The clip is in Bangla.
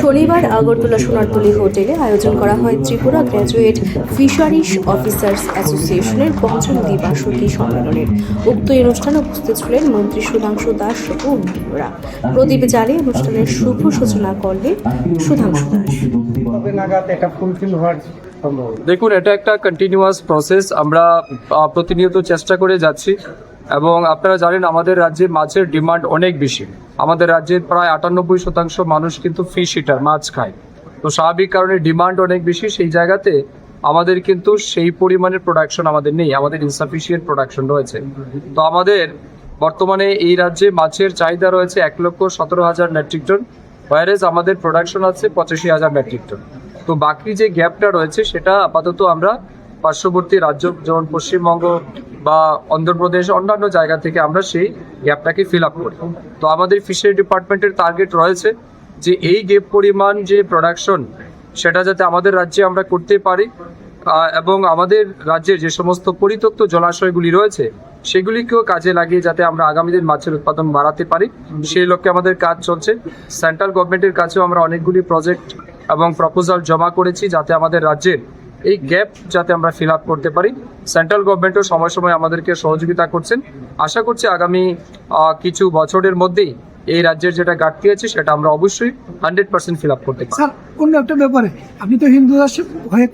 শনিবার আগরতলা সোনারতলি হোটেলে আয়োজন করা হয় ত্রিপুরা গ্র্যাজুয়েট ফিশারিস অফিসার্স অ্যাসোসিয়েশনের পঞ্চম দ্বিবার্ষিকী সম্মেলনের উক্ত এই অনুষ্ঠানে উপস্থিত ছিলেন মন্ত্রী সুধাংশু দাস সহ অন্যান্যরা প্রদীপ জ্বালিয়ে অনুষ্ঠানের শুভ সূচনা করলেন সুধাংশু দাস। নাগাদ এটা ফুলফিল হওয়ার সম্ভাবনা দেখুন, এটা একটা কন্টিনিউয়াস প্রসেস আমরা প্রতিনিয়ত চেষ্টা করে যাচ্ছি এবং আপনারা জানেন, আমাদের রাজ্যে মাছের ডিমান্ড অনেক বেশি। আমাদের রাজ্যের প্রায় আটানব্বই শতাংশ মানুষ কিন্তু ফিশ ইটার মাছ খায়। তো স্বাভাবিক কারণে ডিমান্ড অনেক বেশি, সেই জায়গাতে আমাদের কিন্তু সেই পরিমাণের প্রোডাকশন আমাদের নেই। আমাদের ইনসাফিসিয়েন্ট প্রোডাকশন রয়েছে। তো আমাদের বর্তমানে এই রাজ্যে মাছের চাহিদা রয়েছে এক লক্ষ সতেরো হাজার মেট্রিক টন ওয়ারেজ আমাদের প্রোডাকশন আছে পঁচাশি হাজার মেট্রিক টন তো বাকি যে গ্যাপটা রয়েছে, সেটা আপাতত আমরা পার্শ্ববর্তী রাজ্য, যেমন পশ্চিমবঙ্গ বা অন্ধ্রপ্রদেশ, অন্যান্য জায়গা থেকে আমরা সেই গ্যাপটাকে ফিল আপ করি। তো আমাদের ফিশারি ডিপার্টমেন্টের টার্গেট রয়েছে যে এই গ্যাপ পরিমাণ যে প্রোডাকশন সেটা যাতে আমাদের রাজ্যে আমরা করতে পারি এবং আমাদের রাজ্যের যে সমস্ত পরিত্যক্ত জলাশয়গুলি রয়েছে, সেগুলিকেও কাজে লাগিয়ে যাতে আমরা আগামী দিন মাছের উৎপাদন বাড়াতে পারি। সেই লক্ষ্যে আমাদের কাজ চলছে। সেন্ট্রাল গভর্নমেন্টের কাছেও আমরা অনেকগুলি প্রজেক্ট এবং প্রপোজাল জমা করেছি যাতে আমাদের রাজ্যের এই গ্যাপ যাতে আমরা ফিল আপ করতে পারি। সেন্ট্রাল গভর্নমেন্টও সময় সময় আমাদেরকে সহযোগিতা করছেন। আশা করছি আগামী কিছু বছরের মধ্যেই এই রাজ্যের যেটা ঘাটতি আছে সেটা আমরা অবশ্যই হান্ড্রেড পার্সেন্ট ফিল আপ করতে পারি অন্য একটা ব্যাপারে, আপনি তো হিন্দু হয়ে